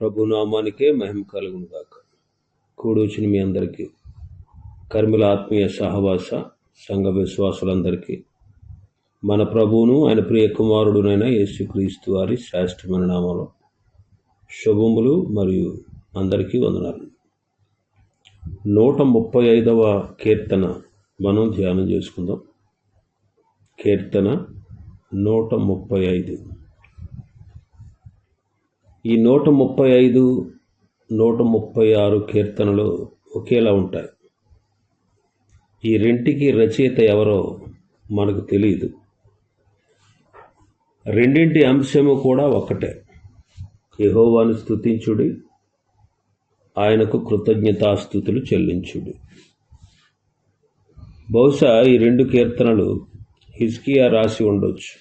ప్రభు నామానికే మహిమ కలుగును గాక కూడొచ్చిన మీ అందరికీ కర్మిల ఆత్మీయ సహవాస సంఘ విశ్వాసులందరికీ మన ప్రభువును ఆయన ప్రియ కుమారుడునైన యేసుక్రీస్తు వారి శ్రేష్టమైన నామంలో శుభములు మరియు అందరికీ వందనాలు. నూట ముప్పై ఐదవ కీర్తన మనం ధ్యానం చేసుకుందాం. కీర్తన నూట ముప్పై ఐదు. ఈ నూట ముప్పై ఐదు నూట ముప్పై ఆరు కీర్తనలు ఒకేలా ఉంటాయి. ఈ రెంటికి రచయిత ఎవరో మనకు తెలియదు రెండింటి అంశము కూడా ఒకటే యహోవాను స్తుతించుడి ఆయనకు కృతజ్ఞతాస్థుతులు చెల్లించుడి. బహుశా ఈ రెండు కీర్తనలు హిస్కియా రాసి ఉండొచ్చు.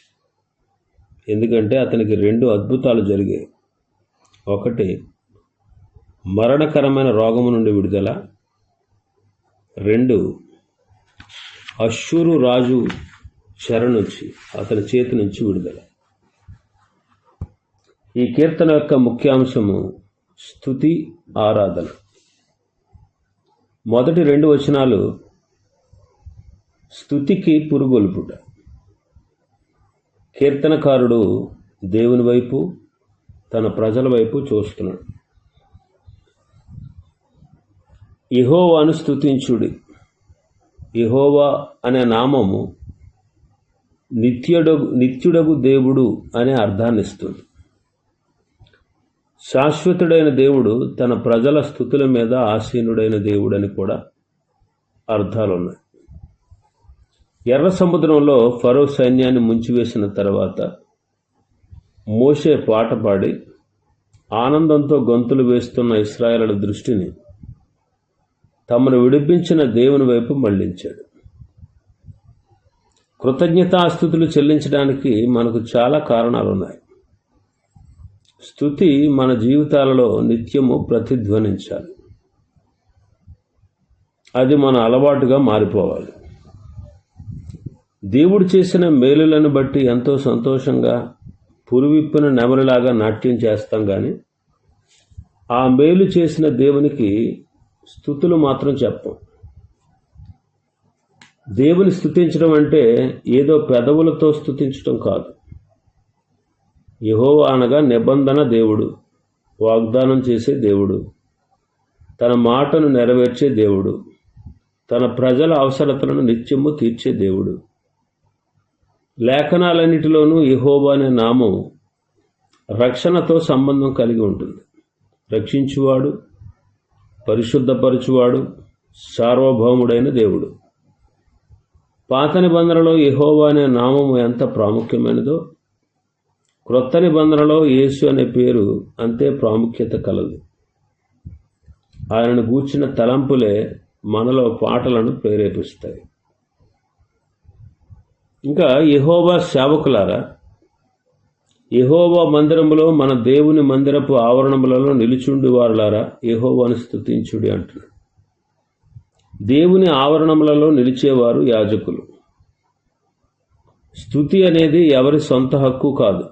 ఎందుకంటే అతనికి రెండు అద్భుతాలు జరిగాయి. ఒకటి మరణకరమైన రోగము నుండి విడుదల. రెండు అశ్షూరు రాజు చెర నుంచి అతని చేతి నుంచి విడుదల. ఈ కీర్తన యొక్క ముఖ్యాంశము స్థుతి ఆరాధన. మొదటి రెండు వచనాలు స్థుతికి పురుగొల్పుట కీర్తనకారుడు దేవుని వైపు తన ప్రజల వైపు చూస్తున్నాడు. ఇహోవాను స్థుతించుడి ఇహోవా అనే నామము నిత్యుడగు నిత్యుడగు దేవుడు అనే అర్థాన్ని ఇస్తుంది. శాశ్వతుడైన దేవుడు తన ప్రజల స్థుతుల మీద ఆసీనుడైన దేవుడని కూడా అర్థాలు ఉన్నాయి ఎర్ర సముద్రంలో ఫరో సైన్యాన్ని ముంచివేసిన తర్వాత మోషే పాట పాడి ఆనందంతో గొంతులు వేస్తున్న ఇస్రాయల దృష్టిని తమను విడిపించిన దేవుని వైపు మళ్ళించాడు. కృతజ్ఞతాస్థుతులు చెల్లించడానికి మనకు చాలా కారణాలు ఉన్నాయి స్థుతి మన జీవితాలలో నిత్యము ప్రతిధ్వనించాలి. అది మన అలవాటుగా మారిపోవాలి. దేవుడు చేసిన మేలులను బట్టి ఎంతో సంతోషంగా పురువిప్పిన నెమరులాగా నాట్యం చేస్తాం కానీ ఆ మేలు చేసిన దేవునికి స్థుతులు మాత్రం చెప్పం. దేవుని స్థుతించడం అంటే ఏదో పెదవులతో స్థుతించడం కాదు. యహోవా అనగా నిబంధన దేవుడు వాగ్దానం చేసే దేవుడు తన మాటను నెరవేర్చే దేవుడు తన ప్రజల అవసరతలను నిత్యము తీర్చే దేవుడు. లేఖనాలన్నిటిలోనూ యహోబా అనే నామం రక్షణతో సంబంధం కలిగి ఉంటుంది. రక్షించువాడు పరిశుద్ధపరచువాడు సార్వభౌముడైన దేవుడు. పాత నిబంధనలో యహోవా అనే నామము ఎంత ప్రాముఖ్యమైనదో క్రొత్త నిబంధనలో యేసు అనే పేరు అంతే ప్రాముఖ్యత కలదు. ఆయనను గూర్చిన తలంపులే మనలో పాటలను ప్రేరేపిస్తాయి. ఇంకా యహోవా సేవకులారా యహోవా మందిరములో మన దేవుని మందిరపు ఆవరణములలో నిలుచుండి వారులారా యహోవాను స్థుతించుడి అంటున్నాడు దేవుని ఆవరణములలో నిలిచేవారు యాజకులు. స్థుతి అనేది ఎవరి సొంత హక్కు కాదు.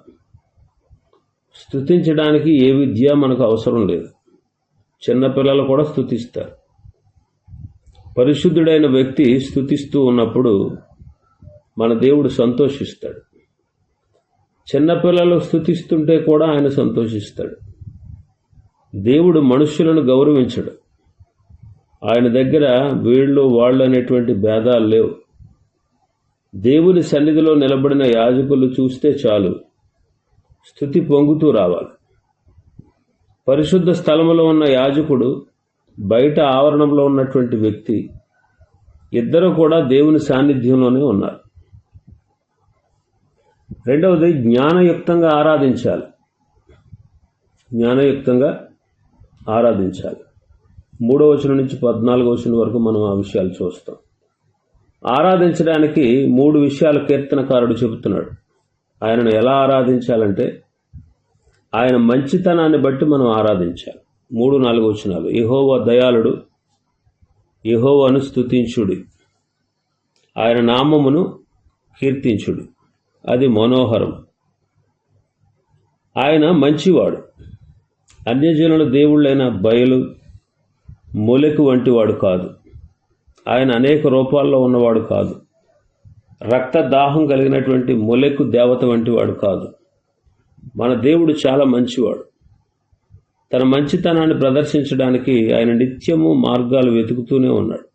స్థుతించడానికి ఏ విద్య మనకు అవసరం లేదు. చిన్నపిల్లలు కూడా స్థుతిస్తారు పరిశుద్ధుడైన వ్యక్తి స్థుతిస్తూ ఉన్నప్పుడు మన దేవుడు సంతోషిస్తాడు. చిన్నపిల్లలు స్థుతిస్తుంటే కూడా ఆయన సంతోషిస్తాడు. దేవుడు మనుష్యులను గౌరవించడు. ఆయన దగ్గర వీళ్ళు వాళ్ళు అనేటువంటి భేదాలు లేవు. దేవుని సన్నిధిలో నిలబడిన యాజకులు చూస్తే చాలు స్థుతి పొంగుతూ రావాలి. పరిశుద్ధ స్థలములో ఉన్న యాజకుడు బయట ఆవరణంలో ఉన్నటువంటి వ్యక్తి ఇద్దరు కూడా దేవుని సాన్నిధ్యంలోనే ఉన్నారు. రెండవది జ్ఞానయుక్తంగా ఆరాధించాలి. జ్ఞానయుక్తంగా ఆరాధించాలి. మూడో వచనం నుంచి పద్నాలుగో వచనం వరకు మనం ఆ విషయాలు చూస్తాం. ఆరాధించడానికి మూడు విషయాలు కీర్తనకారుడు చెబుతున్నాడు. ఆయనను ఎలా ఆరాధించాలంటే ఆయన మంచితనాన్ని బట్టి మనం ఆరాధించాలి. మూడు నాలుగు వచనాలు. యహోవ దయాళుడు ఇహోవాను స్థుతించుడి ఆయన నామమును కీర్తించుడు. అది మనోహరం. ఆయన మంచివాడు. అన్యజనుల దేవుళ్ళైన బయలు మొలకు వంటి వాడు కాదు. ఆయన అనేక రూపాల్లో ఉన్నవాడు కాదు. రక్త దాహం కలిగినటువంటి మొలకు దేవత వంటి వాడు కాదు. మన దేవుడు చాలా మంచివాడు. తన మంచితనాన్ని ప్రదర్శించడానికి ఆయన నిత్యము మార్గాలు వెతుకుతూనే ఉన్నాడు.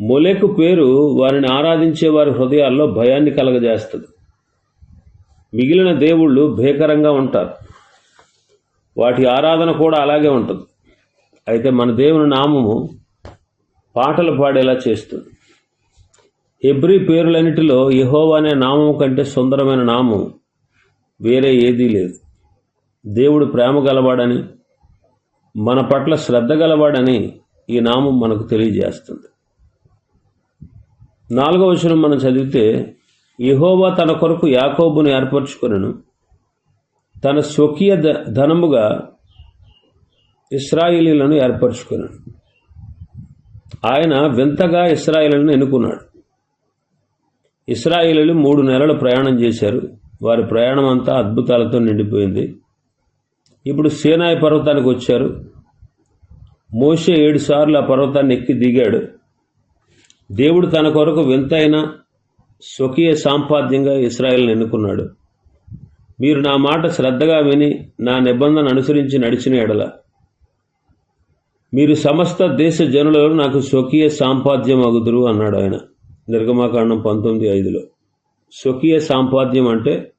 మొలెకు పేరు వారిని ఆరాధించే వారి హృదయాల్లో భయాన్ని కలగజేస్తుంది. మిగిలిన దేవుళ్ళు భీకరంగా ఉంటారు. వాటి ఆరాధన కూడా అలాగే ఉంటుంది. అయితే మన దేవుని నామము పాటలు పాడేలా చేస్తుంది. ఎబ్రి పేరులన్నిటిలో యెహోవా అనే నామం కంటే సుందరమైన నామం వేరే ఏదీ లేదు. దేవుడు ప్రేమ గలవాడని మన పట్ల శ్రద్ధ గలవాడని ఈ నామం మనకు తెలియజేస్తుంది. నాలుగవ వచనం మనం చదివితే యహోవా తన కొరకు యాకోబును ఏర్పరచుకొనను. తన స్వకీయ ధనముగా ఇస్రాయిలీలను ఏర్పరచుకున్నాడు ఆయన వింతగా ఇస్రాయిలను ఎన్నుకున్నాడు. ఇస్రాయిలీలు మూడు నెలలు ప్రయాణం చేశారు. వారి ప్రయాణం అంతా అద్భుతాలతో నిండిపోయింది. ఇప్పుడు సీనాయి పర్వతానికి వచ్చారు. మోషే ఏడు సార్లు ఆ పర్వతాన్ని ఎక్కి దిగాడు. దేవుడు తన కొరకు వింతైన స్వకీయ సాంపాద్యంగా ఇస్రాయిల్ని ఎన్నుకున్నాడు. మీరు నా మాట శ్రద్ధగా విని నా నిబంధన అనుసరించి నడిచిన ఎడల. మీరు సమస్త దేశ జనులలో నాకు స్వకీయ సాంపాద్యం అగుదురు అన్నాడు ఆయన. నిర్గమాకాండం పంతొమ్మిది ఐదులో. స్వకీయ సాంపాద్యం అంటే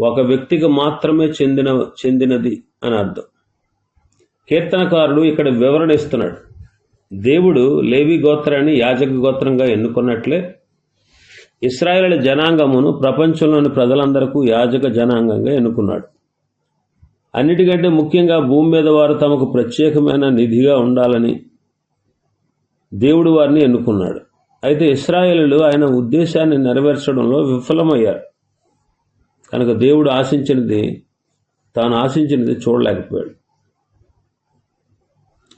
ఒక వ్యక్తికి మాత్రమే చెందిన చెందినది అని అర్థం. కీర్తనకారుడు ఇక్కడ వివరణ ఇస్తున్నాడు. దేవుడు లేవి గోత్రాన్ని యాజక గోత్రంగా ఎన్నుకున్నట్లే ఇస్రాయేల్ జనాంగమును ప్రపంచంలోని ప్రజలందరకు యాజక జనాంగంగా ఎన్నుకున్నాడు. అన్నిటికంటే ముఖ్యంగా భూమి మీద వారు తమకు ప్రత్యేకమైన నిధిగా ఉండాలని దేవుడు వారిని ఎన్నుకున్నాడు. అయితే ఇస్రాయేలులు ఆయన ఉద్దేశాన్ని నెరవేర్చడంలో విఫలమయ్యారు. కనుక దేవుడు ఆశించినది తాను ఆశించినది చూడలేకపోయాడు.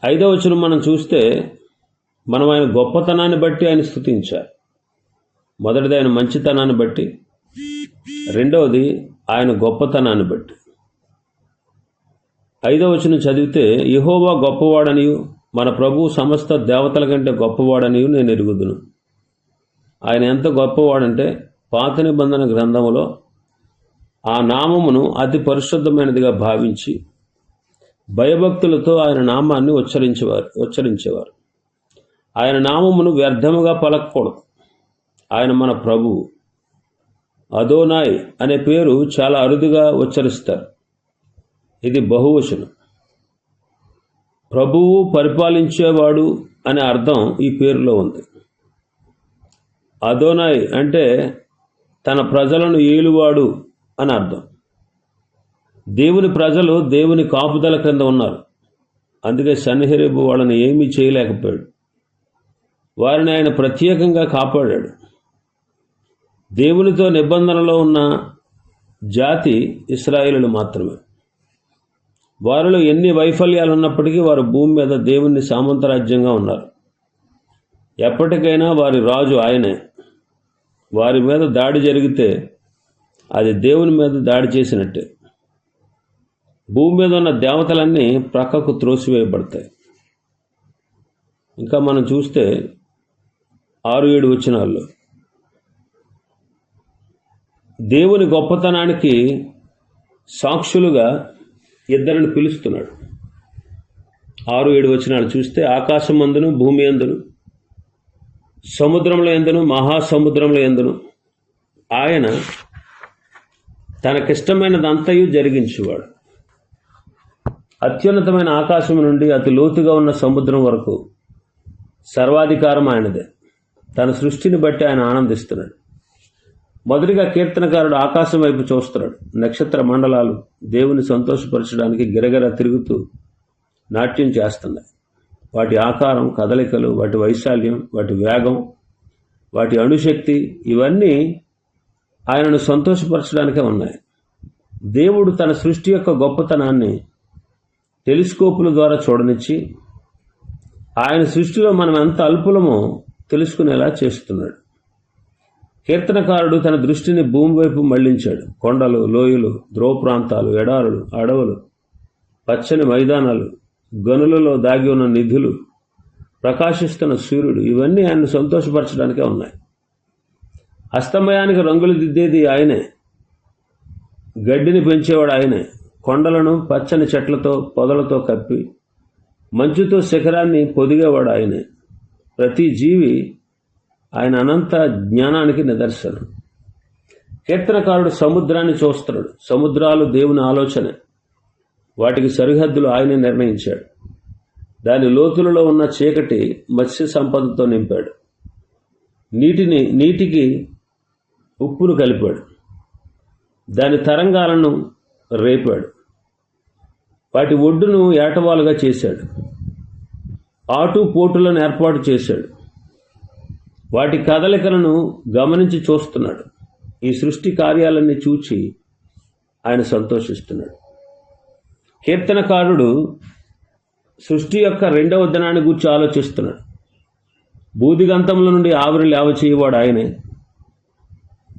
ఐదవ వచనం మనం చూస్తే మనం ఆయన గొప్పతనాన్ని బట్టి ఆయన స్థుతించాలి మొదటిది ఆయన మంచితనాన్ని బట్టి రెండవది ఆయన గొప్పతనాన్ని బట్టి. ఐదవ వచనం చదివితే యహోవా గొప్పవాడనియు మన ప్రభు సమస్త దేవతల కంటే గొప్పవాడనియు నేను ఎరుగుదును. ఆయన ఎంత గొప్పవాడంటే పాత నిబంధన గ్రంథములో ఆ నామమును అతి పరిశుద్ధమైనదిగా భావించి భయభక్తులతో ఆయన నామాన్ని ఉచ్చరించేవారు ఉచ్చరించేవారు. ఆయన నామమును వ్యర్థముగా పలకకూడదు. ఆయన మన ప్రభువు అదోనాయ్ అనే పేరు చాలా అరుదుగా ఉచ్చరిస్తారు. ఇది బహువచనం. ప్రభువు పరిపాలించేవాడు అనే అర్థం ఈ పేరులో ఉంది. అదోనాయ్ అంటే తన ప్రజలను ఏలువాడు అని అర్థం. దేవుని ప్రజలు దేవుని కాపుదల క్రింద ఉన్నారు. అందుకే సన్నిహరేబు వాళ్ళని ఏమీ చేయలేకపోయాడు. వారిని ఆయన ప్రత్యేకంగా కాపాడాడు. దేవునితో నిబంధనలో ఉన్న జాతి ఇస్రాయిలు మాత్రమే. వారిలో ఎన్ని వైఫల్యాలు ఉన్నప్పటికీ వారు భూమి మీద దేవుని సామంతరాజ్యంగా ఉన్నారు. ఎప్పటికైనా వారి రాజు ఆయనే. వారి మీద దాడి జరిగితే అది దేవుని మీద దాడి చేసినట్టే. భూమి మీద ఉన్న దేవతలన్నీ ప్రక్కకు త్రోసివేయబడతాయి. ఇంకా మనం చూస్తే ఆరు ఏడు వచనాల్లో దేవుని గొప్పతనానికి సాక్షులుగా ఇద్దరిని పిలుస్తున్నాడు. ఆరు ఏడు వచనాలు చూస్తే ఆకాశం అందును భూమి అందును సముద్రంలో ఎందును మహాసముద్రంలో ఎందును. ఆయన తనకిష్టమైనదంతయు జరిగించేవాడు. అత్యున్నతమైన ఆకాశం నుండి అతి లోతుగా ఉన్న సముద్రం వరకు సర్వాధికారం ఆయనదే. తన సృష్టిని బట్టి ఆయన ఆనందిస్తున్నాడు. మొదటిగా కీర్తనకారుడు ఆకాశం వైపు చూస్తున్నాడు. నక్షత్ర మండలాలు దేవుని సంతోషపరచడానికి గిరగిర తిరుగుతూ నాట్యం చేస్తున్నాయి. వాటి ఆకారం కదలికలు వాటి వైశాల్యం వాటి వేగం వాటి అణుశక్తి ఇవన్నీ ఆయనను సంతోషపరచడానికే ఉన్నాయి. దేవుడు తన సృష్టి యొక్క గొప్పతనాన్ని టెలిస్కోపుల ద్వారా చూడనిచ్చి ఆయన సృష్టిలో మనం ఎంత అల్పులమో తెలుసుకునేలా చేస్తున్నాడు. కీర్తనకారుడు తన దృష్టిని భూమి వైపు మళ్ళించాడు. కొండలు లోయలు ధ్రువ ప్రాంతాలు ఎడారులు అడవులు పచ్చని మైదానాలు గనులలో దాగి ఉన్న నిధులు ప్రకాశిస్తున్న సూర్యుడు ఇవన్నీ ఆయన్ని సంతోషపరచడానికే ఉన్నాయి. అస్తమయానికి రంగులు దిద్దేది ఆయనే. గడ్డిని పెంచేవాడు ఆయనే. కొండలను పచ్చని చెట్లతో పొదలతో కప్పి మంచుతో శిఖరాన్ని పొదిగేవాడు ఆయనే. ప్రతి జీవి ఆయన అనంత జ్ఞానానికి నిదర్శనం. కీర్తనకారుడు సముద్రాన్ని చూస్తున్నాడు. సముద్రాలు దేవుని ఆలోచన. వాటికి సరిహద్దులు ఆయనే నిర్ణయించాడు. దాని లోతులలో ఉన్న చీకటి మత్స్య సంపదతో నింపాడు. నీటిని నీటికి ఉప్పును కలిపాడు. దాని తరంగాలను రేపాడు. వాటి ఒడ్డును ఏటవాలుగా చేశాడు. ఆటు పోటులను ఏర్పాటు చేశాడు. వాటి కదలికలను గమనించి చూస్తున్నాడు. ఈ సృష్టి కార్యాలన్నీ చూచి ఆయన సంతోషిస్తున్నాడు. కీర్తనకారుడు సృష్టి యొక్క రెండవ దినాన్ని గురించి ఆలోచిస్తున్నాడు. బూదిగంతముల నుండి ఆవిరి లేవ చేయవాడు ఆయనే.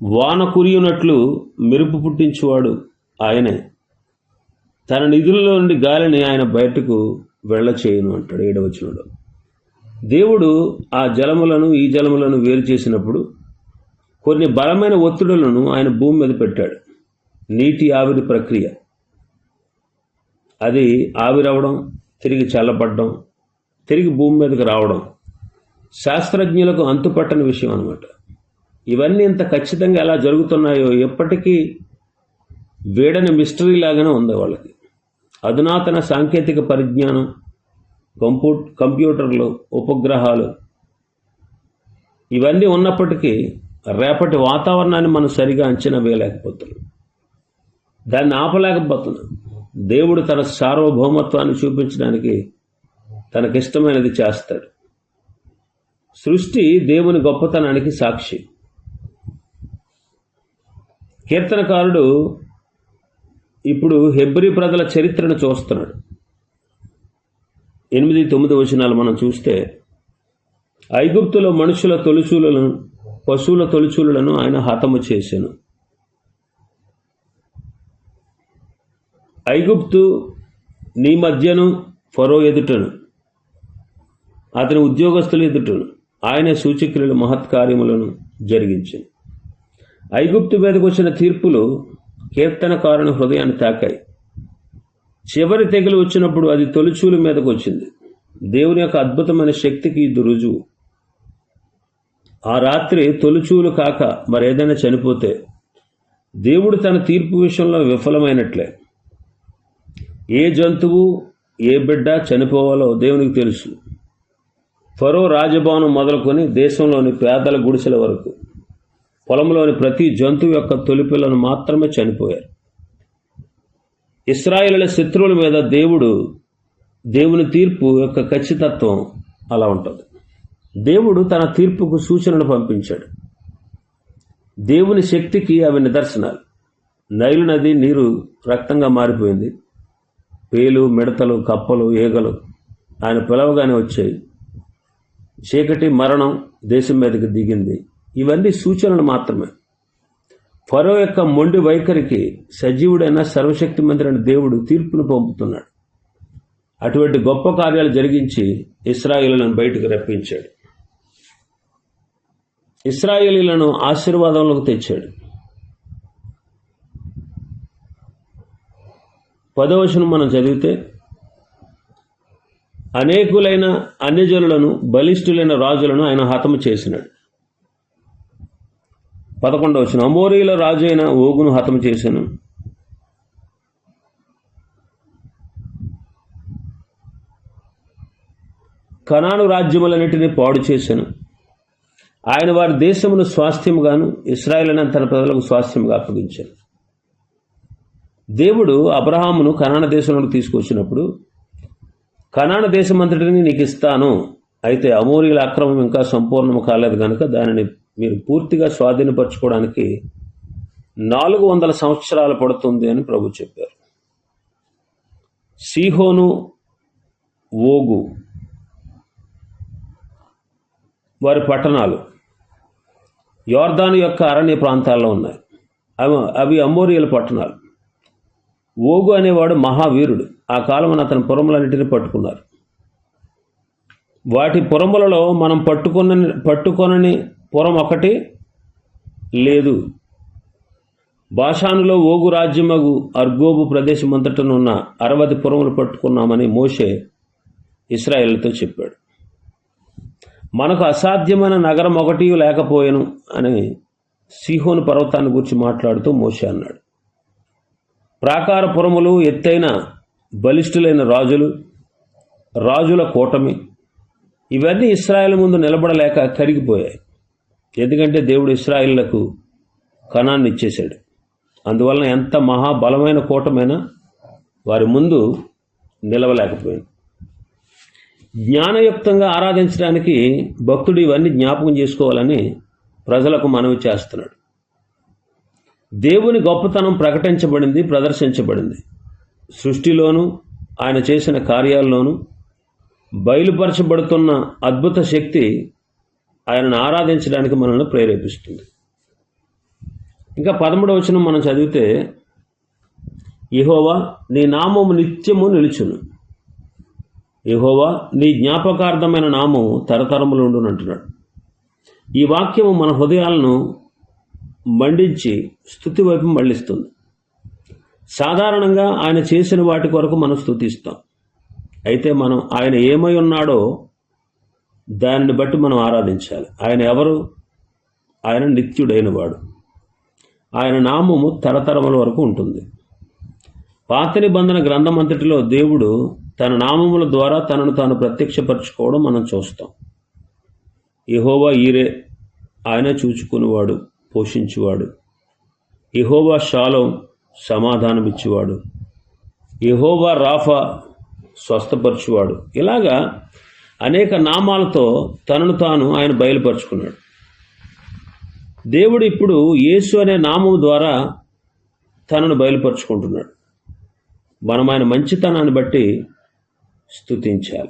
వాన కురియునట్లు మెరుపు పుట్టించువాడు ఆయనే. తన నిధులలో నుండి గాలిని ఆయన బయటకు వెళ్ళ చేయను అంటాడు ఏడవచనంలో దేవుడు ఆ జలములను ఈ జలములను వేరు చేసినప్పుడు కొన్ని బలమైన ఒత్తిడులను ఆయన భూమి మీద పెట్టాడు. నీటి ఆవిరి ప్రక్రియ. అది ఆవిరవడం తిరిగి చల్లబడడం తిరిగి భూమి మీదకి రావడం శాస్త్రజ్ఞులకు అంతుపట్టని విషయం అనమాట ఇవన్నీ ఇంత ఖచ్చితంగా ఎలా జరుగుతున్నాయో ఎప్పటికీ వీడని మిస్టరీ లాగానే ఉంది వాళ్ళకి. అధునాతన సాంకేతిక పరిజ్ఞానం కంప్యూ కంప్యూటర్లు ఉపగ్రహాలు ఇవన్నీ ఉన్నప్పటికీ రేపటి వాతావరణాన్ని మనం సరిగా అంచనా వేయలేకపోతున్నాం. దాన్ని ఆపలేకపోతున్నాం. దేవుడు తన సార్వభౌమత్వాన్ని చూపించడానికి తనకిష్టమైనది చేస్తాడు. సృష్టి దేవుని గొప్పతనానికి సాక్షి. కీర్తనకారుడు ఇప్పుడు హెబ్రి ప్రజల చరిత్రను చూస్తున్నాడు. ఎనిమిది తొమ్మిది వచనాలు మనం చూస్తే ఐగుప్తులో మనుషుల తొలిచూలను పశువుల తొలిచూలను ఆయన హతము చేశాను ఐగుప్తు నీ మధ్యను ఫరో ఎదుటను అతని ఉద్యోగస్తుల ఎదుటను ఆయన సూచక్రియలు మహత్కార్యములను జరిగించింది ఐగుప్తు మీదకు వచ్చిన తీర్పులు కీర్తనకారుని హృదయాన్ని తాకాయి. చివరి తెగులు వచ్చినప్పుడు అది తొలిచూలు మీదకు వచ్చింది దేవుని యొక్క అద్భుతమైన శక్తికి ఇది రుజువు. ఆ రాత్రి తొలిచూలు కాక మరేదైనా చనిపోతే దేవుడు తన తీర్పు విషయంలో విఫలమైనట్లే. ఏ జంతువు ఏ బిడ్డ చనిపోవాలో దేవునికి తెలుసు. ఫరో రాజభవనం మొదలుకొని దేశంలోని పేదల గుడిసెల వరకు పొలంలోని ప్రతి జంతువు యొక్క తొలిపిల్లను మాత్రమే చనిపోయారు. ఇస్రాయిల శత్రువుల మీద దేవుడు దేవుని తీర్పు యొక్క ఖచ్చితత్వం అలా ఉంటుంది. దేవుడు తన తీర్పుకు సూచనలు పంపించాడు. దేవుని శక్తికి అవి నిదర్శనాలు. నైలు నది నీరు రక్తంగా మారిపోయింది. పేలు మిడతలు కప్పలు ఈగలు ఆయన పిలవగానే వచ్చాయి. చీకటి మరణం దేశం మీదకి దిగింది. ఇవన్నీ సూచనలు మాత్రమే. ఫరో యొక్క మొండి వైఖరికి సజీవుడైన సర్వశక్తి సర్వశక్తిమంతుడైన దేవుడు తీర్పును పంపుతున్నాడు. అటువంటి గొప్ప కార్యాలు జరిగించి ఇస్రాయిలను బయటకు రప్పించాడు. ఇస్రాయేలీలను ఆశీర్వాదంలోకి తెచ్చాడు. పదవచనం మనం చదివితే అనేకులైన అన్యజనులను బలిష్ఠులైన రాజులను ఆయన హతము చేసినాడు. పదకొండవ వచ్చిన అమోరీల రాజు అయిన ఓగును హతం చేశాను. కనాను రాజ్యములన్నిటినీ పాడు చేశాను. ఆయన వారి దేశమును స్వాస్థ్యముగాను ఇస్రాయలను తన ప్రజలకు స్వాస్థ్యముగా అప్పగించారు దేవుడు అబ్రహామును కనాన దేశంలోకి తీసుకొచ్చినప్పుడు కనాన దేశమంతటిని నీకు ఇస్తాను. అయితే అమూరీల అక్రమం ఇంకా సంపూర్ణము కాలేదు కనుక దానిని మీరు పూర్తిగా స్వాధీనపరచుకోవడానికి నాలుగు వందల సంవత్సరాలు పడుతుంది అని ప్రభు చెప్పారు. సీహోను ఓగు వారి పట్టణాలు యోర్దాను యొక్క అరణ్య ప్రాంతాల్లో ఉన్నాయి. అవి అవి అమ్మోరియల పట్టణాలు. ఓగు అనేవాడు మహావీరుడు. ఆ కాలమున అతని పురములన్నిటిని పట్టుకున్నారు. వాటి పురములలో మనం పట్టుకున్న పట్టుకొనని పురం ఒకటి లేదు. భాషానులో ఓగు రాజ్యమగు అర్గోబు ప్రదేశమంతటనున్న అరవది పురములు పట్టుకున్నామని మోషే ఇస్రాయేల్తో చెప్పాడు. మనకు అసాధ్యమైన నగరం ఒకటి లేకపోయాను అని సిహోను పర్వతాన్ని గురించి మాట్లాడుతూ మోషే అన్నాడు. ప్రాకార పురములు ఎత్తైన బలిష్ఠులైన రాజులు రాజుల కూటమి ఇవన్నీ ఇస్రాయేల్ ముందు నిలబడలేక కరిగిపోయాయి. ఎందుకంటే దేవుడు ఇస్రాయిళ్ళకు కణాన్ని ఇచ్చేశాడు. అందువలన ఎంత మహాబలమైన కూటమైనా వారి ముందు నిలవలేకపోయింది. జ్ఞానయుక్తంగా ఆరాధించడానికి భక్తుడు ఇవన్నీ జ్ఞాపకం చేసుకోవాలని ప్రజలకు మనవి చేస్తున్నాడు. దేవుని గొప్పతనం ప్రకటించబడింది ప్రదర్శించబడింది. సృష్టిలోనూ ఆయన చేసిన కార్యాల్లోనూ బయలుపరచబడుతున్న అద్భుత శక్తి ఆయనను ఆరాధించడానికి మనల్ని ప్రేరేపిస్తుంది. ఇంకా పదమూడవ వచనం మనం చదివితే ఇహోవా నీ నామము నిత్యము నిలుచును. ఇహోవా నీ జ్ఞాపకార్థమైన నామము తరతరములు ఉండును అంటున్నాడు. ఈ వాక్యము మన హృదయాలను మండించి స్థుతి వైపు మళ్ళిస్తుంది. సాధారణంగా ఆయన చేసిన వాటి కొరకు మనం స్థుతిస్తాం. అయితే మనం ఆయన ఏమై ఉన్నాడో దానిని బట్టి మనం ఆరాధించాలి. ఆయన ఎవరు? ఆయన నిత్యుడైన వాడు ఆయన నామము తరతరముల వరకు ఉంటుంది. పాత నిబంధన గ్రంథం అంతటిలో దేవుడు తన నామముల ద్వారా తనను తాను ప్రత్యక్షపరచుకోవడం మనం చూస్తాం. ఇహోవా ఈరే ఆయన చూచుకునేవాడు పోషించువాడు. ఇహోవా శాలం సమాధానమిచ్చేవాడు. ఇహోవా రాఫా స్వస్థపరచువాడు. ఇలాగా అనేక నామాలతో తనను తాను ఆయన బయలుపరుచుకున్నాడు. దేవుడు ఇప్పుడు యేసు అనే నామం ద్వారా తనను బయలుపరుచుకుంటున్నాడు. మనం ఆయన మంచితనాన్ని బట్టి స్తుతించాలి.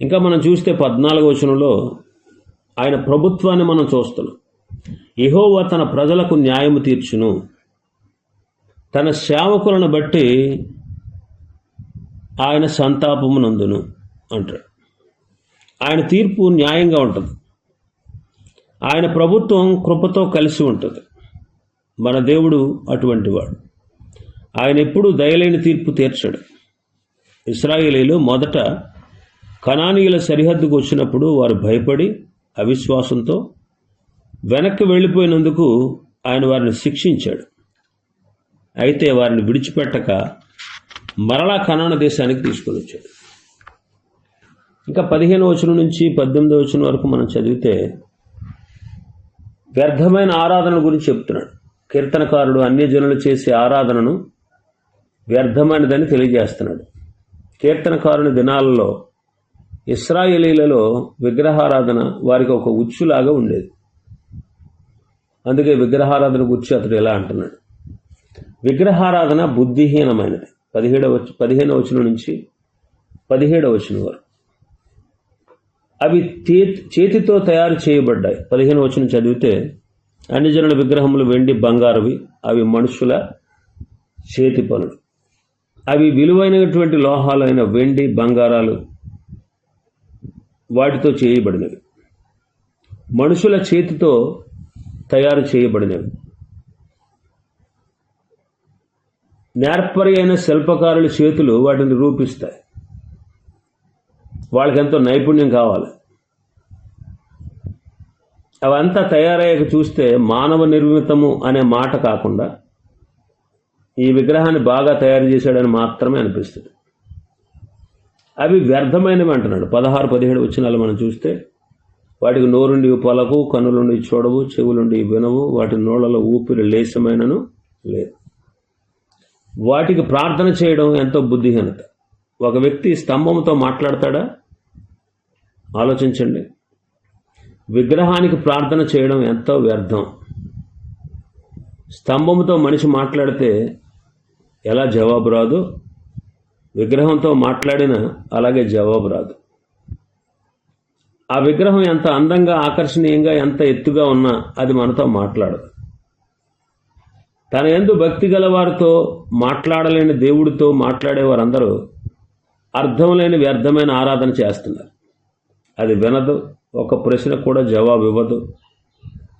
ఇంకా మనం చూస్తే పద్నాలుగు వచనంలో ఆయన ప్రభుత్వాన్ని మనం చూస్తున్నాం. యెహోవా తన ప్రజలకు న్యాయము తీర్చును. తన సేవకులను బట్టి ఆయన సంతాపమునందును అంటాడు. ఆయన తీర్పు న్యాయంగా ఉంటుంది. ఆయన ప్రభుత్వం కృపతో కలిసి ఉంటుంది. మన దేవుడు అటువంటి వాడు. ఆయన ఎప్పుడూ దయలేని తీర్పు తీర్చాడు. ఇస్రాయేలీలు మొదట కణానీయుల సరిహద్దుకు వచ్చినప్పుడు వారు భయపడి అవిశ్వాసంతో వెనక్కి వెళ్ళిపోయినందుకు ఆయన వారిని శిక్షించాడు. అయితే వారిని విడిచిపెట్టక మరలా కనాన దేశానికి తీసుకొని వచ్చాడు. ఇంకా పదిహేను వచనం నుంచి పద్దెనిమిది వచనం వరకు మనం చదివితే వ్యర్థమైన ఆరాధన గురించి చెప్తున్నాడు. కీర్తనకారుడు అన్య జనులు చేసే ఆరాధనను వ్యర్థమైనదని తెలియజేస్తున్నాడు. కీర్తనకారుని దినాలలో ఇస్రాయేలీలలో విగ్రహారాధన వారికి ఒక ఉచ్చులాగా ఉండేది. అందుకే విగ్రహారాధన గురించి అతడు ఎలా అంటున్నాడు? విగ్రహారాధన బుద్ధిహీనమైనది. పదిహేడవ పదిహేనవ వచనం నుంచి పదిహేడవ వచనం వరకు. అవి చేతితో తయారు చేయబడ్డాయి. పదిహేను వచనం చదివితే అన్ని జనుల విగ్రహములు వెండి బంగారువి అవి మనుషుల చేతి పనులు. అవి విలువైనటువంటి లోహాలైన వెండి బంగారాలు వాటితో చేయబడినవి. మనుషుల చేతితో తయారు చేయబడినవి. నేర్పరి అయిన శిల్పకారుల చేతులు వాటిని రూపిస్తాయి. వాళ్ళకి ఎంతో నైపుణ్యం కావాలి. అవంతా తయారయ్యాక చూస్తే మానవ నిర్మితము అనే మాట కాకుండా ఈ విగ్రహాన్ని బాగా తయారు చేశాడని మాత్రమే అనిపిస్తుంది. అవి వ్యర్థమైనవి అంటున్నాడు. పదహారు పదిహేడు వచ్చినాలు మనం చూస్తే వాటికి నోరుండి పొలకు కన్నులుండి చూడవు చెవులుండి వినవు వాటి నోళ్ళలో ఊపిరి లేసమైనను లేదు. వాటికి ప్రార్థన చేయడం ఎంతో బుద్ధిహీనత. ఒక వ్యక్తి స్తంభంతో మాట్లాడతాడా? ఆలోచించండి. విగ్రహానికి ప్రార్థన చేయడం ఎంతో వ్యర్థం. స్తంభంతో మనిషి మాట్లాడితే ఎలా జవాబు రాదు? విగ్రహంతో మాట్లాడినా అలాగే జవాబు రాదు. ఆ విగ్రహం ఎంత అందంగా ఆకర్షణీయంగా ఎంత ఎత్తుగా ఉన్నా అది మనతో మాట్లాడదు. తన ఎందు భక్తి గల వారితో మాట్లాడలేని దేవుడితో మాట్లాడేవారందరూ అర్థం లేని వ్యర్థమైన ఆరాధన చేస్తున్నారు. అది వినదు ఒక ప్రశ్న కూడా జవాబు ఇవ్వదు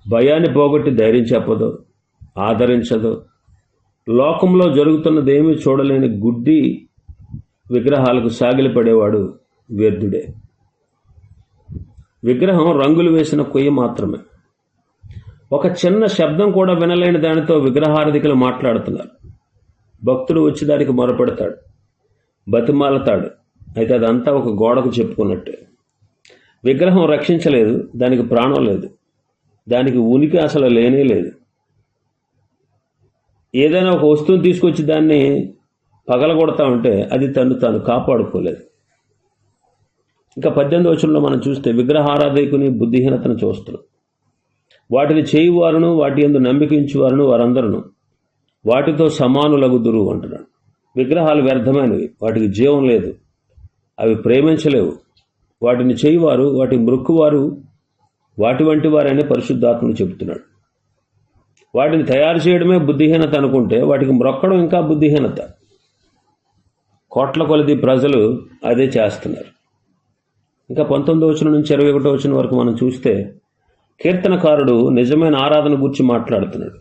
భయాన్ని పోగొట్టి ధైర్యం చెప్పదు ఆదరించదు. లోకంలో జరుగుతున్నదేమీ చూడలేని గుడ్డి విగ్రహాలకు సాగిలిపడేవాడు వ్యర్థుడే. విగ్రహం రంగులు వేసిన కొయ్య మాత్రమే. ఒక చిన్న శబ్దం కూడా వినలేని దానితో విగ్రహారధికులు మాట్లాడుతున్నారు. భక్తుడు వచ్చి దానికి మొరపెడతాడు. బతిమాలతాడు. అయితే అదంతా ఒక గోడకు చెప్పుకున్నట్టే. విగ్రహం రక్షించలేదు. దానికి ప్రాణం లేదు. దానికి ఉనికి అసలు లేనే లేదు. ఏదైనా ఒక వస్తువుని తీసుకొచ్చి దాన్ని పగలగొడతా ఉంటే అది తను తాను కాపాడుకోలేదు. ఇంకా పద్దెనిమిది వచనంలో మనం చూస్తే విగ్రహారాధకుని బుద్ధిహీనతను చూస్తున్నాం. వాటిని చేయువారును వాటి ఎందు నమ్మికించువారును వారందరూ వాటితో సమానులగుదురు అంటున్నాడు. విగ్రహాలు వ్యర్థమైనవి వాటికి జీవం లేదు అవి ప్రేమించలేవు. వాటిని చేయువారు వాటి మృక్కువారు వాటి వంటి వారని పరిశుద్ధాత్మను చెబుతున్నాడు. వాటిని తయారు చేయడమే బుద్ధిహీనత అనుకుంటే వాటికి మ్రొక్కడం ఇంకా బుద్ధిహీనత. కోట్ల కొలది ప్రజలు అదే చేస్తున్నారు. ఇంకా పంతొమ్మిది వచ్చిన నుంచి ఇరవై ఒకటో వచ్చిన వరకు మనం చూస్తే కీర్తనకారుడు నిజమైన ఆరాధన గురించి మాట్లాడుతున్నాడు.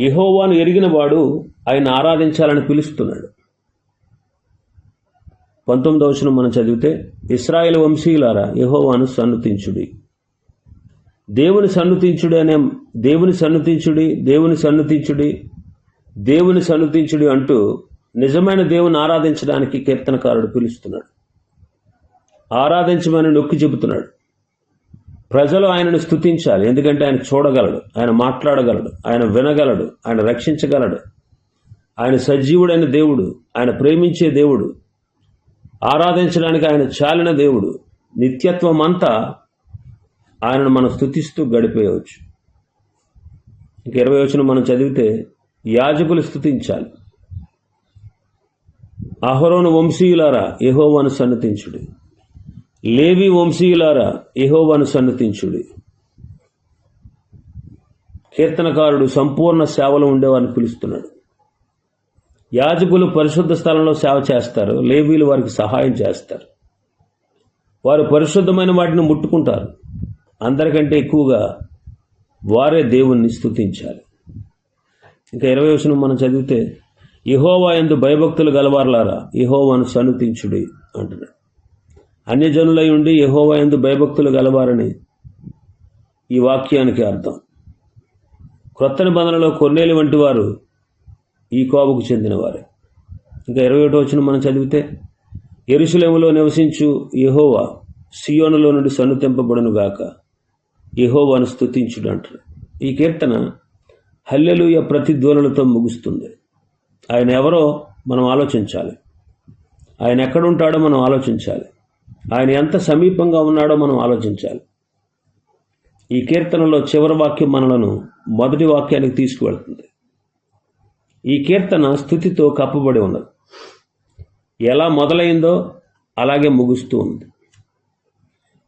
యహోవాను ఎరిగిన వాడు ఆయన ఆరాధించాలని పిలుస్తున్నాడు. పంతొమ్మిదవ వచనం మనం చదివితే ఇస్రాయేల్ వంశీయులారా యహోవాను సన్నుతించుడి. దేవుని సన్నుతించుడి అనే దేవుని సన్నుతించుడి దేవుని సన్నుతించుడి దేవుని సన్నుతించుడి అంటూ నిజమైన దేవుని ఆరాధించడానికి కీర్తనకారుడు పిలుస్తున్నాడు. ఆరాధించమని నొక్కి చెబుతున్నాడు. ప్రజలు ఆయనను స్తుతించాలి. ఎందుకంటే ఆయన చూడగలడు ఆయన మాట్లాడగలడు ఆయన వినగలడు ఆయన రక్షించగలడు. ఆయన సజీవుడైన దేవుడు ఆయన ప్రేమించే దేవుడు ఆరాధించడానికి ఆయన చాలిన దేవుడు. నిత్యత్వం అంతా ఆయనను మనం స్థుతిస్తూ గడిపేయవచ్చు. ఇంక ఇరవై వచ్చిన మనం చదివితే యాజకులు స్థుతించాలి అహరోను వంశీయులారా యెహోవాను సన్నతించుడు. లేవి వంశీయులారా యెహోవాను సన్నతించుడి. కీర్తనకారుడు సంపూర్ణ సేవలో ఉండేవారిని పిలుస్తున్నాడు. యాజకులు పరిశుద్ధ స్థలంలో సేవ చేస్తారు లేవీలు వారికి సహాయం చేస్తారు. వారు పరిశుద్ధమైన వాటిని ముట్టుకుంటారు. అందరికంటే ఎక్కువగా వారే దేవుణ్ణి స్తుతించాలి. ఇంకా ఇరవై వచనం మనం చదివితే ఇహోవా ఎందు భయభక్తులు గలవార్లారా ఇహోవాను సన్నుతించుడి అంటున్నాడు. అన్యజనులై ఉండి యహోవా ఎందు భయభక్తులు గలవారని ఈ వాక్యానికి అర్థం. క్రొత్త నిబంధనలో కొన్నేలు వంటి వారు ఈ కోబకు చెందినవారే. ఇంకా ఇరవై ఒకటి వచ్చిన మనం చదివితే ఎరుసలేములో నివసించు యహోవా సియోనులో నుండి సన్నుతింపబడునుగాక యహోవాను స్థుతించుడు అంటారు. ఈ కీర్తన హల్లెలుయ ప్రతిధ్వనులతో ముగుస్తుంది. ఆయన ఎవరో మనం ఆలోచించాలి. ఆయన ఎక్కడుంటాడో మనం ఆలోచించాలి. ఆయన ఎంత సమీపంగా ఉన్నాడో మనం ఆలోచించాలి. ఈ కీర్తనలో చివరి వాక్యం మనలను మొదటి వాక్యానికి తీసుకువెళ్తుంది. ఈ కీర్తన స్థుతితో కప్పబడి ఉన్నది. ఎలా మొదలైందో అలాగే ముగుస్తూ ఉంది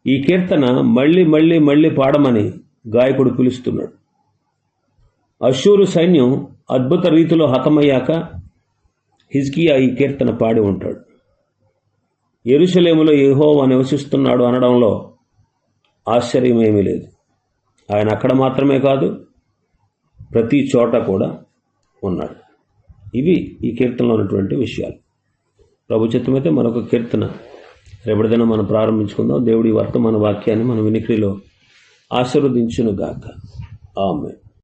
ఈ కీర్తన మళ్ళీ మళ్ళీ మళ్ళీ పాడమని గాయకుడు పిలుస్తున్నాడు. అశూరు సైన్యం అద్భుత రీతిలో హతమయ్యాక హిజ్కియా ఈ కీర్తన పాడి ఉంటాడు. ఎరుసలేములో యెహోవా నివసిస్తున్నాడు అనడంలో ఆశ్చర్యమేమీ లేదు. ఆయన అక్కడ మాత్రమే కాదు ప్రతి చోట కూడా ఉన్నాడు. ఇవి ఈ కీర్తనలో ఉన్నటువంటి విషయాలు. ప్రభు చిత్తమైతే మరొక కీర్తన. రేపటి దినం మనం ప్రారంభించుకుందాం. దేవుడి వర్తమాన వాక్యాన్ని మన వినికిడిలో ఆశీర్వదించును గాక ఆమె